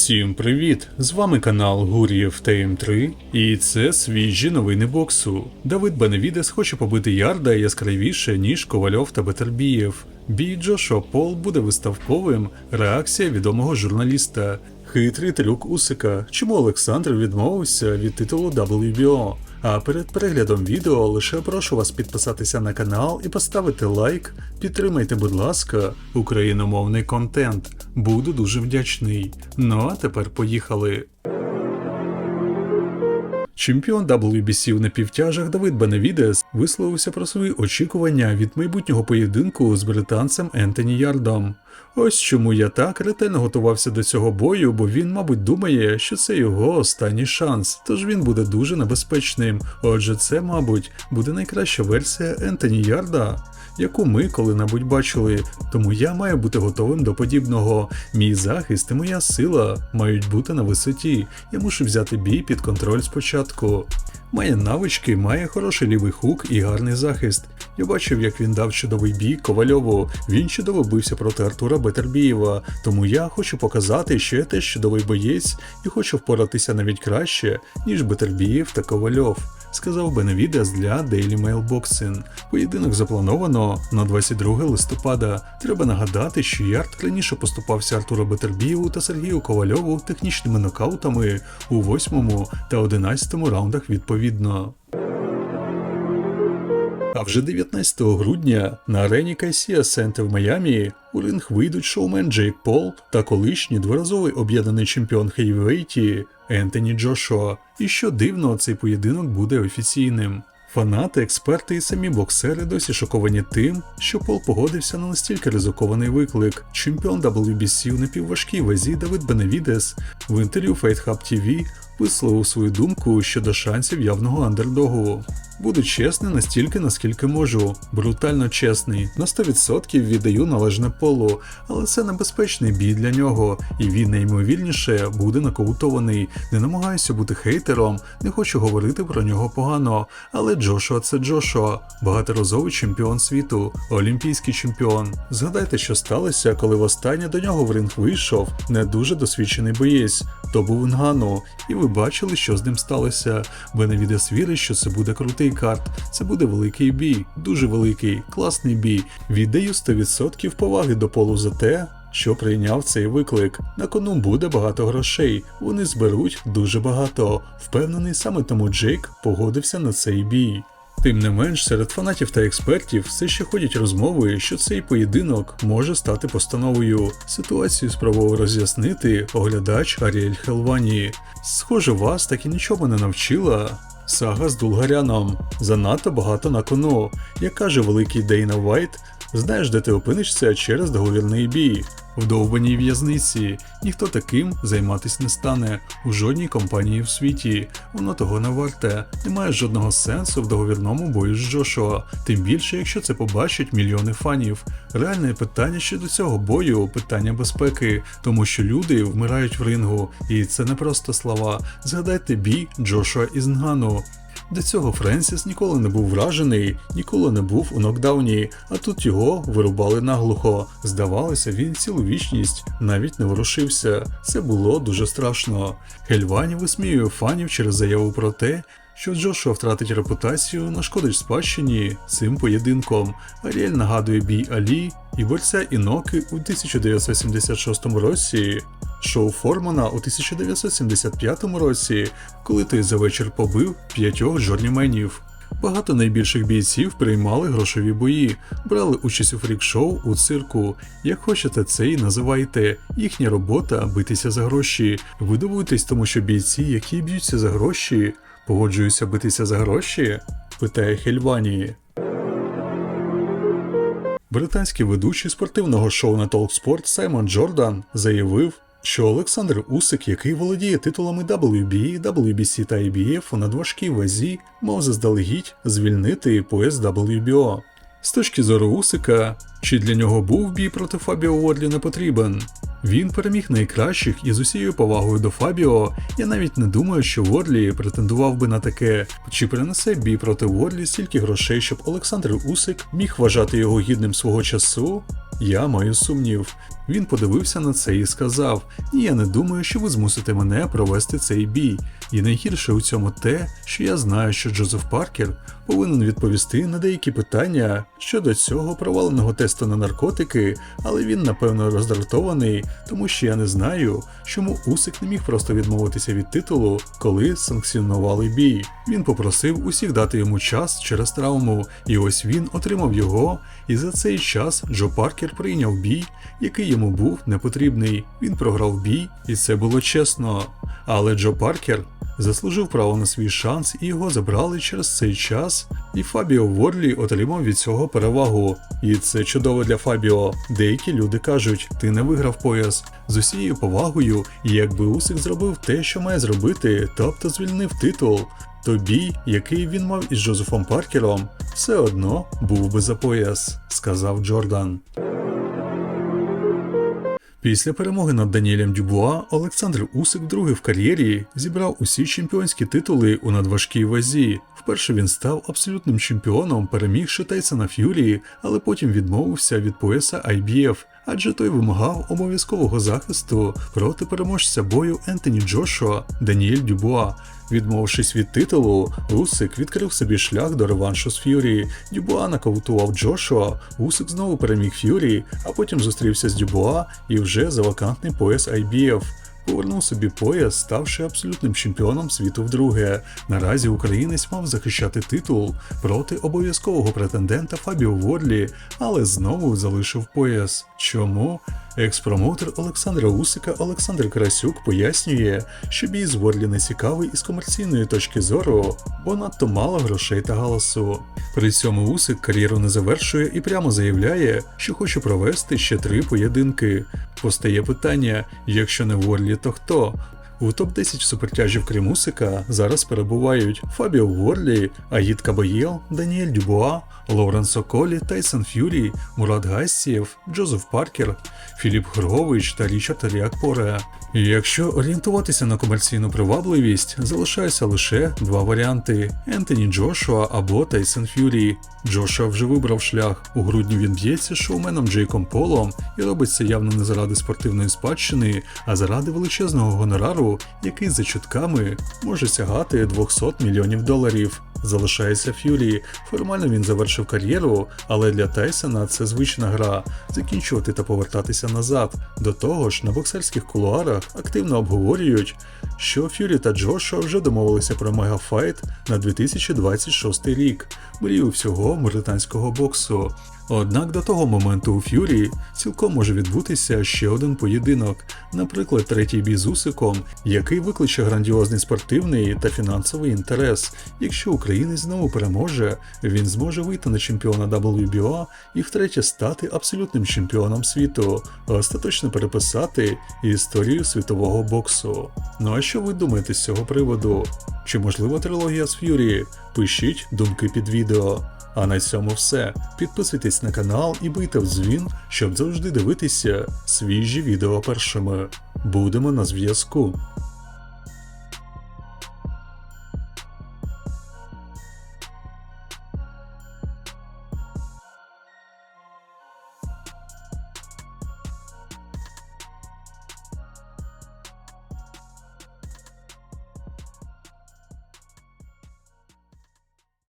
Всім привіт! З вами канал Гур'єв ТМ3 і це свіжі новини боксу. Давид Беневідес хоче побити ярда яскравіше, ніж Ковальов та Бетербієв. Бій Джошуа Пол буде виставковим. Реакція відомого журналіста. Хитрий трюк Усика. Чому Олександр відмовився від титулу WBO? А перед переглядом відео лише прошу вас підписатися на канал і поставити лайк. Підтримайте, будь ласка, україномовний контент. Буду дуже вдячний. Ну а тепер поїхали. Чемпіон WBC в напівтяжах Давид Беневідес висловився про свої очікування від майбутнього поєдинку з британцем Ентоні Ярдом. Ось чому я так ретельно готувався до цього бою, бо він, мабуть, думає, що це його останній шанс, тож він буде дуже небезпечним. Отже, це, мабуть, буде найкраща версія Ентоні Ярда, яку ми коли-небудь бачили. Тому я маю бути готовим до подібного. Мій захист і моя сила мають бути на висоті. Я мушу взяти бій під контроль спочатку. Має навички, має хороший лівий хук і гарний захист. Я бачив, як він дав чудовий бій Ковальову. Він чудово бився проти Артура Бетербієва. Тому я хочу показати, що я теж чудовий боєць і хочу впоратися навіть краще, ніж Бетербієв та Ковальов. Сказав Беневідес для Daily Mail Boxing. Поєдинок заплановано на 22 листопада. Треба нагадати, що Ярд раніше поступався Артуру Бетербієву та Сергію Ковальову технічними нокаутами у 8 та 11 раундах відповідно. А вже 19 грудня на арені Кайсія Сенте в Майамі у ринг вийдуть шоумен Джейк Пол та колишній дворазовий об'єднаний чемпіон Хейвейті Ентоні Джошуа. І що дивно, цей поєдинок буде офіційним. Фанати, експерти і самі боксери досі шоковані тим, що Пол погодився на настільки ризикований виклик. Чемпіон WBC у напівважкій вазі Давид Беневідес в інтерв'ю Fight Hub TV висловив свою думку щодо шансів явного андердогу. Буду чесний настільки, наскільки можу. Брутально чесний. На 100% віддаю належне полу, але це небезпечний бій для нього, і він найімовірніше буде нокаутований. Не намагаюся бути хейтером, не хочу говорити про нього погано. Але Джошуа це Джошуа, багаторазовий чемпіон світу, олімпійський чемпіон. Згадайте, що сталося, коли востаннє до нього в ринг вийшов не дуже досвідчений боєць. То був Нгану, і ви бачили, що з ним сталося. Бенавідес вірить, що це буде крутий карт. Це буде великий бій, дуже великий, класний бій. Віддаю 100% поваги до полу за те. Що прийняв цей виклик. На кону буде багато грошей. Вони зберуть дуже багато. Впевнений, саме тому Джейк погодився на цей бій. Тим не менш, серед фанатів та експертів все ще ходять розмови, що цей поєдинок може стати постановою. Ситуацію спробував роз'яснити оглядач Аріель Хелвані. Схоже, вас так і нічого не навчила. Сага з Дулгаряном. Занадто багато на кону. Як каже великий Дейна Вайт, знаєш, де ти опинишся через договірний бій. В довбаній в'язниці ніхто таким займатись не стане у жодній компанії в світі. Воно того не варте. Немає жодного сенсу в договірному бою з Джошуа, тим більше, якщо це побачать мільйони фанів. Реальне питання щодо цього бою питання безпеки, тому що люди вмирають в рингу, і це не просто слова. Згадайте бій Джошуа із Нгану. До цього Френсіс ніколи не був вражений, ніколи не був у нокдауні, а тут його вирубали наглухо. Здавалося, він цілу вічність навіть не ворушився. Це було дуже страшно. Гельвані висміює фанів через заяву про те, що Джошуа втратить репутацію, нашкодить спадщині цим поєдинком. Аріель нагадує бій Алі і борця Іноки у 1976 році. Шоу Формана у 1975 році, коли той за вечір побив п'ятьох джорніменів. Багато найбільших бійців приймали грошові бої, брали участь у фрік-шоу у цирку. Як хочете це і називайте. Їхня робота битися за гроші. Ви дивуєтесь, тому що бійці, які б'ються за гроші, погоджуються битися за гроші? питає Хельвані. Британський ведучий спортивного шоу на Talksport Саймон Джордан заявив, що Олександр Усик, який володіє титулами WBA, WBC та IBF у надважкій вазі, мав заздалегідь звільнити пояс WBO. З точки зору Усика, чи для нього був бій проти Фабіо Уорлі не потрібен? Він переміг найкращих і з усією повагою до Фабіо. Я навіть не думаю, що Ворлі претендував би на таке. Чи принесе бій проти Ворлі стільки грошей, щоб Олександр Усик міг вважати його гідним свого часу? Я маю сумнів. Він подивився на це і сказав: я не думаю, що ви змусите мене провести цей бій. І найгірше у цьому те, що я знаю, що Джозеф Паркер повинен відповісти на деякі питання щодо цього проваленого тесту на наркотики, але він напевно роздратований, тому що я не знаю, чому Усик не міг просто відмовитися від титулу, коли санкціонували бій. Він попросив усіх дати йому час через травму, і ось він отримав його. І за цей час Джо Паркер прийняв бій, який йому був непотрібний. Він програв бій, і це було чесно. Але Джо Паркер заслужив право на свій шанс, і його забрали через цей час. І Фабіо Ворлі отримав від цього перевагу. І це чудово для Фабіо. Деякі люди кажуть, ти не виграв пояс з усією повагою, і якби Усик зробив те, що має зробити, тобто звільнив титул. То бій, який він мав із Джозефом Паркером, все одно був би за пояс, сказав Джордан. Після перемоги над Даніелем Дюбуа Олександр Усик другий в кар'єрі зібрав усі чемпіонські титули у надважкій вазі. Вперше він став абсолютним чемпіоном, перемігши Тайсона Ф'юрі, але потім відмовився від пояса IBF, адже той вимагав обов'язкового захисту проти переможця бою Ентоні Джошуа Даніель Дюбуа. Відмовившись від титулу, Усик відкрив собі шлях до реваншу з Ф'юрі. Дюбуа нокаутував Джошуа, Усик знову переміг Ф'юрі, а потім зустрівся з Дюбуа і вже за вакантний пояс IBF. Повернув собі пояс, ставши абсолютним чемпіоном світу вдруге. Наразі українець мав захищати титул проти обов'язкового претендента Фабіо Ворлі, але знову залишив пояс. Чому? Екс-промоутер Олександра Усика Олександр Красюк пояснює, що бій з Ворлі не цікавий із комерційної точки зору, бо надто мало грошей та галасу. При цьому Усик кар'єру не завершує і прямо заявляє, що хоче провести ще три поєдинки. Постає питання: якщо не Ворлі, то хто? У топ-10 супертяжів Кримусика зараз перебувають Фабіо Ворлі, Аїд Кабаєл, Даніель Дюбуа, Лоурен Соколі, Тайсон Ф'юрі, Мурат Гассієв, Джозеф Паркер, Філіп Грогович та Річард Ріакпоре. І якщо орієнтуватися на комерційну привабливість, залишаються лише два варіанти: Ентоні Джошуа або Тайсон Ф'юрі. Джошуа вже вибрав шлях. У грудні він б'ється шоуменом Джейком Полом і робить це явно не заради спортивної спадщини, а заради величезного гонорару, який за чутками може сягати 200 мільйонів доларів. Залишається Ф'юрі. Формально він завершив кар'єру, але для Тайсона це звична гра закінчувати та повертатися назад. До того ж, на боксерських кулуарах активно обговорюють, що Ф'юрі та Джошуа вже домовилися про мегафайт на 2026 рік, мрію всього британського боксу. Однак до того моменту у Ф'юрі цілком може відбутися ще один поєдинок, наприклад, третій бій з Усиком, який викличе грандіозний спортивний та фінансовий інтерес. Якщо українець знову переможе, він зможе вийти на чемпіона WBO і втретє стати абсолютним чемпіоном світу, остаточно переписати історію світового боксу. Ну а що ви думаєте з цього приводу? Чи можлива трилогія з Ф'юрі? Пишіть думки під відео. А на цьому все. Підписуйтесь на канал і бийте в дзвін, щоб завжди дивитися свіжі відео першими. Будемо на зв'язку.